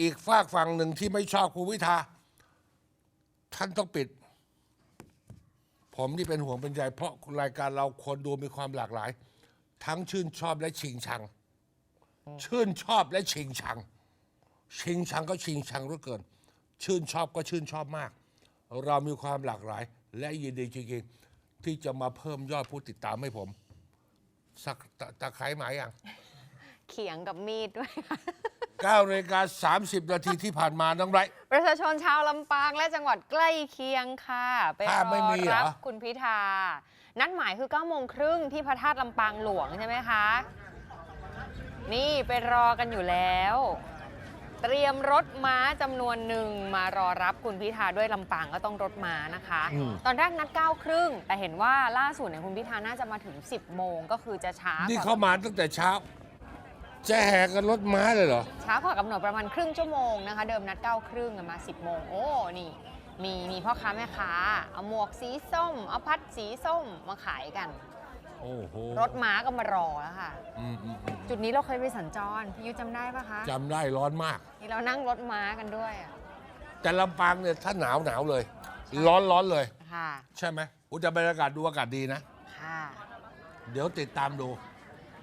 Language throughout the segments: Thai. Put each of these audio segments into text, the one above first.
อีกฝากฝั่งหนึ่งที่ไม่ชอบคุณวิทา ท่านต้องปิด ผมนี่เป็นห่วงเป็นใยเพราะรายการเราคนดูมีความหลากหลาย ทั้งชื่นชอบและชิงชัง ชื่นชอบและชิงชัง ชิงชังก็ชิงชังเหลือเกิน ชื่นชอบก็ชื่นชอบมาก เรามีความหลากหลาย และยินดีจริงๆที่จะมาเพิ่มยอดผู้ติดตามให้ผม สักตะตะไคร้หมายอย่าง เขียงกับมีดด้วยค่ะ 9นาฬิกา30 นาทีที่ผ่านมาน้องไบรท์ประชาชนชาวลำปางและจังหวัดใกล้เคียงค่ะ ไปภาพรไม่อมีเหรอ รับคุณพิธา นัดหมายคือ9โมงครึ่งที่พระธาตุลำปางหลวงใช่ไหมคะ นี่ไปรอกันอยู่แล้ว เตรียมรถม้าจำนวนหนึ่งมารอรับคุณพิธาด้วยลำปางก็ต้องรถม้านะคะ อืม ตอนแรกนัด9ครึ่งแต่เห็นว่าล่าสุดเนี่ยคุณพิธาน่าจะมาถึง 10โมงก็คือจะช้านี่กว่าเข้ามาตั้งแต่เช้า จะแห่กันรถม้าเลยเหรอ ช้ากว่ากำหนดประมาณครึ่งชั่วโมงนะคะ เดิมนัด9ก้าครึ่งมา 10โมงโอ้นี่มีมีพ่อค้าแม่ค้า เอาหมวกสีส้ม เอาพัดสีส้มมาขายกัน โอ้โหรถม้าก็มารอแล้วค่ะ อืมอืมอืมจุดนี้เราเคยไปสัญจรพี่ยุทธจำได้ปะคะจำได้ร้อนมากนี่เรานั่งรถม้ากันด้วยอะแต่ลำปางเนี่ยถ้าหนาวหนาวเลย ร้อนร้อนเลย ค่ะ ใช่ไหมอุยแต่บรรยากาศดูอากาศดีนะ ค่ะ เดี๋ยวติดตามดู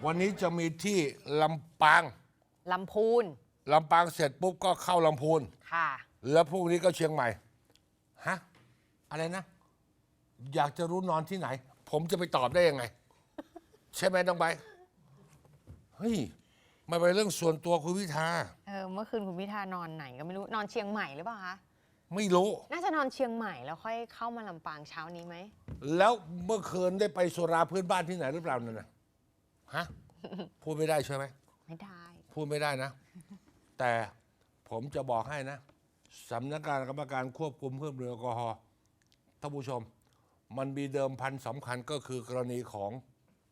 วันนี้จะมีที่ลำปางลำพูนลำปางเสร็จปุ๊บก็เข้าลำพูน ค่ะ แล้วพรุ่งนี้ก็เชียงใหม่ ฮะ อะไรนะ อยากจะรู้นอนที่ไหน ผมจะไปตอบได้ยังไง ใช่ไหมน้องใบร์ทเฮ้ยมันเป็นเรื่องส่วนตัวคุณพิธา เออเมื่อคืนคุณพิธานอนไหนก็ไม่รู้นอนเชียงใหม่หรือเปล่าคะไม่รู้ น่าจะนอนเชียงใหม่แล้วค่อยเข้ามาลำปางเช้านี้ไหมแล้วเมื่อคืนได้ไปสุราพื้นบ้านที่ไหนหรือเปล่านั่นนะ ฮะ พูดไม่ได้ใช่ไหม ไม่ได้ พูดไม่ได้นะ แต่ผมจะบอกให้นะสำนักงานกรรมการควบคุมเครื่องดื่มแอลกอฮอล์ท่านผู้ชม มันมีเดิมพันสำคัญก็คือกรณีของ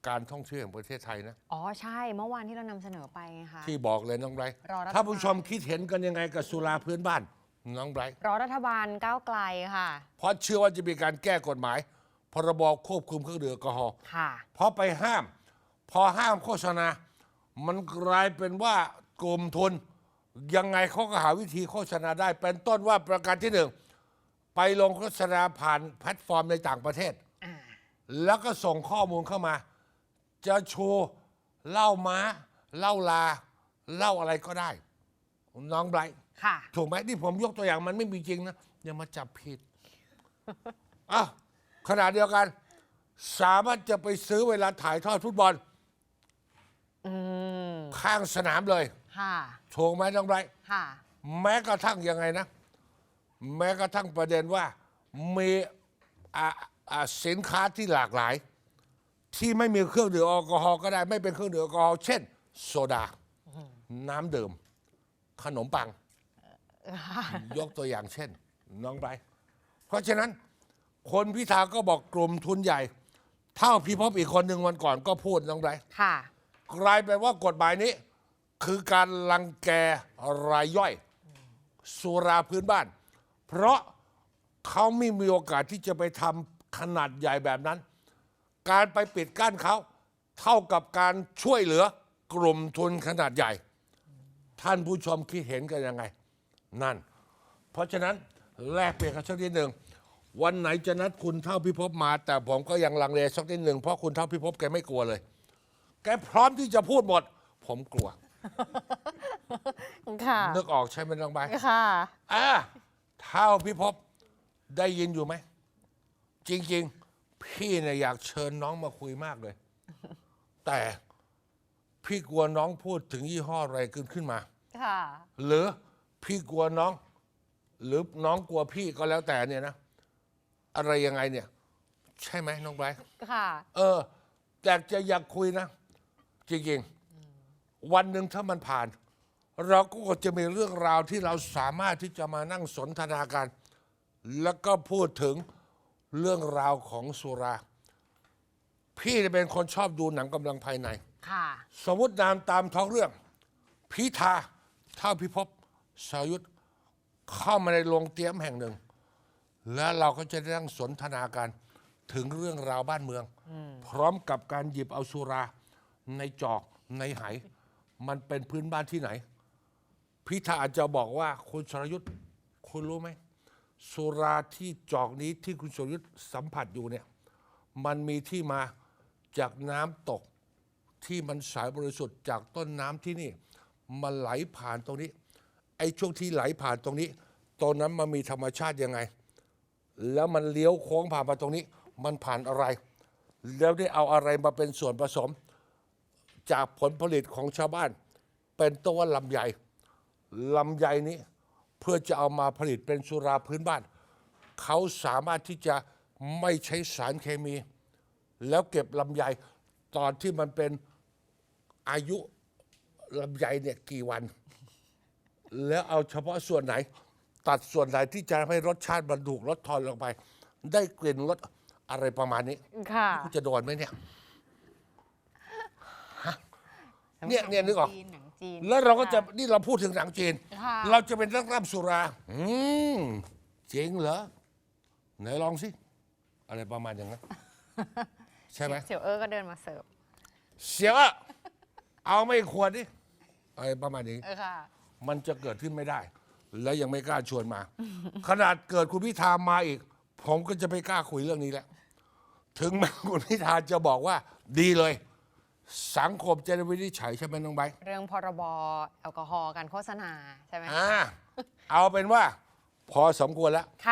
การท่องเที่ยวแห่งประเทศไทยนะ อ๋อ ใช่ เมื่อวานที่เรานำเสนอไปไงคะ ที่บอกเลยน้องไบรท์รอรัฐบาล ถ้าผู้ชมคิดเห็นกันยังไงกับสุราพื้นบ้าน น้องไบรท์รอรัฐบาลก้าวไกลค่ะ เพราะเชื่อว่าจะมีการแก้กฎหมาย พรบควบคุมเครื่องดื่มแอลกอฮอล์ค่ะ เพราะไปห้าม พอห้ามโฆษณา มันกลายเป็นว่ากลุ่มทุน ยังไงเขาก็หาวิธีโฆษณาได้ เป็นต้นว่าประการที่หนึ่ง ไปลงโฆษณาผ่านแพลตฟอร์มในต่างประเทศอ่าแล้วก็ส่งข้อมูลเข้ามา จะโชว์เหล้าม้าเหล้าลาเหล้าอะไรก็ได้ น้องไบรท์ค่ะ ถูกไหมนี่ผมยกตัวอย่างมันไม่มีจริงนะอย่ามาจับผิดอ้าวขณะเดียวกัน สามารถจะไปซื้อเวลาถ่ายทอดฟุตบอล อืมข้างสนามเลยค่ะ ถูกไหมน้องไบรท์ค่ะ แม้กระทั่งยังไงนะ แม้กระทั่งประเด็นว่ามีอ่าอ่าสินค้าที่หลากหลาย ที่ไม่มีเครื่องดื่มแอลกอฮอล์ก็ได้ไม่เป็นเครื่องดื่มแอลกอฮอล์เช่น โซดา น้ำดื่ม ขนมปัง ยกตัวอย่างเช่น น้องไบรท์เพราะฉะนั้น คนพิธาก็บอกกลุ่มทุนใหญ่ เท่าพี่พบอีกคนหนึ่งวันก่อนก็พูดน้องไบรท์ค่ะ กลายเป็นว่ากฎหมายนี้ คือการลังแกรายย่อย สุราพื้นบ้าน เพราะเขาไม่มีโอกาสที่จะไปทำขนาดใหญ่แบบนั้น การไปปิดกั้นเขาเท่ากับการช่วยเหลือกลุ่มทุนขนาดใหญ่ ท่านผู้ชมคิดเห็นกันยังไง นั่น เพราะฉะนั้นแลกเปลี่ยนกันสักนิดหนึ่งวันไหนจะนัดคุณเท่าพิภพมา แต่ผมก็ยังลังเลสักนิดหนึ่งเพราะคุณเท่าพิภพแกไม่กลัวเลย แกพร้อมที่จะพูดหมด ผมกลัว ค่ะ นึกออกใช่ไหมน้องใบร์ทค่ะ อ่าเท่าพิภพได้ยินอยู่ไหม จริง ๆ พี่เนี่ยอยากเชิญน้องมาคุยมากเลย แต่พี่กลัวน้องพูดถึงยี่ห้ออะไรขึ้นขึ้นมา ค่ะ หรือพี่กลัวน้อง หรือน้องกลัวพี่ก็แล้วแต่เนี่ยนะ อะไรยังไงเนี่ย ใช่ไหมน้องไบรท์ค่ะ เออ แต่จะอยากคุยนะ จริงๆ วันหนึ่งถ้ามันผ่าน เราก็จะมีเรื่องราวที่เราสามารถที่จะมานั่งสนทนากัน แล้วก็พูดถึงเรื่องราวของสุรา พี่เนี่ยเป็นคนชอบดูหนังกำลังภายใน ค่ะ สมมตินามตามท้องเรื่อง พิธาเท่าพิภพสายุทธเข้ามาในโรงเตรียมแห่งหนึ่ง แล้วเราก็จะได้นั่งสนทนากัน ถึงเรื่องราวบ้านเมือง พร้อมกับการหยิบเอาสุรา ในจอกในไหมันเป็นพื้นบ้านที่ไหน พิธาอาจจะบอกว่าคุณสรยุทธ์คุณรู้ไหมสุราที่จอกนี้ที่คุณสรยุทธ์สัมผัสอยู่เนี่ย มันมีที่มาจากน้ำตกที่มันสายบริสุทธิ์จากต้นน้ำที่นี่ มันไหลผ่านตรงนี้ ไอ้ช่วงที่ไหลผ่านตรงนี้ตรงนั้นมันมีธรรมชาติยังไง แล้วมันเลี้ยวโค้งผ่านมาตรงนี้ มันผ่านอะไร แล้วได้เอาอะไรมาเป็นส่วนผสม จากผลผลิตของชาวบ้าน เป็นตัวลำไยลำไยนี้เพื่อจะเอามาผลิตเป็นสุราพื้นบ้าน เขาสามารถที่จะไม่ใช้สารเคมี แล้วเก็บลำไยตอนที่มันเป็นอายุลำไยเนี่ยกี่วัน แล้วเอาเฉพาะส่วนไหน ตัดส่วนไหนที่จะทำให้รสชาติมันถูกลดทอนลงไป ได้กลิ่นรสอะไรประมาณนี้ค่ะคุณจะโดนไหมเนี่ย เนี่ยเนี่ยนึกออกจีหนังจีนแล้วเราก็จะนี่เราพูดถึงหนังจีน ค่ะ เราจะเป็นนักร่ำสุรา อืมจริงเหรอ ไหนลองสิ อะไรประมาณอย่างนั้น ใช่ไหม เสี่ยวเออก็เดินมาเสิร์ฟเสียอะเอาไม่ควรดิอะไรประมาณนี้ เออค่ะ มันจะเกิดขึ้นไม่ได้ และยังไม่กล้าชวนมา ขนาดเกิดคุณพิธามาอีก ผมก็จะไม่กล้าคุยเรื่องนี้แล้ว ถึงแม้คุณพิธาจะบอกว่า ดีเลย สังคมจะได้วินิจฉัยใช่ไหมน้องใบร์ทเรื่องพรบแอลกอฮอล์การโฆษณาใช่ไหมอ่าเอาเป็นว่า พอสมควรแล้ว ค่ะ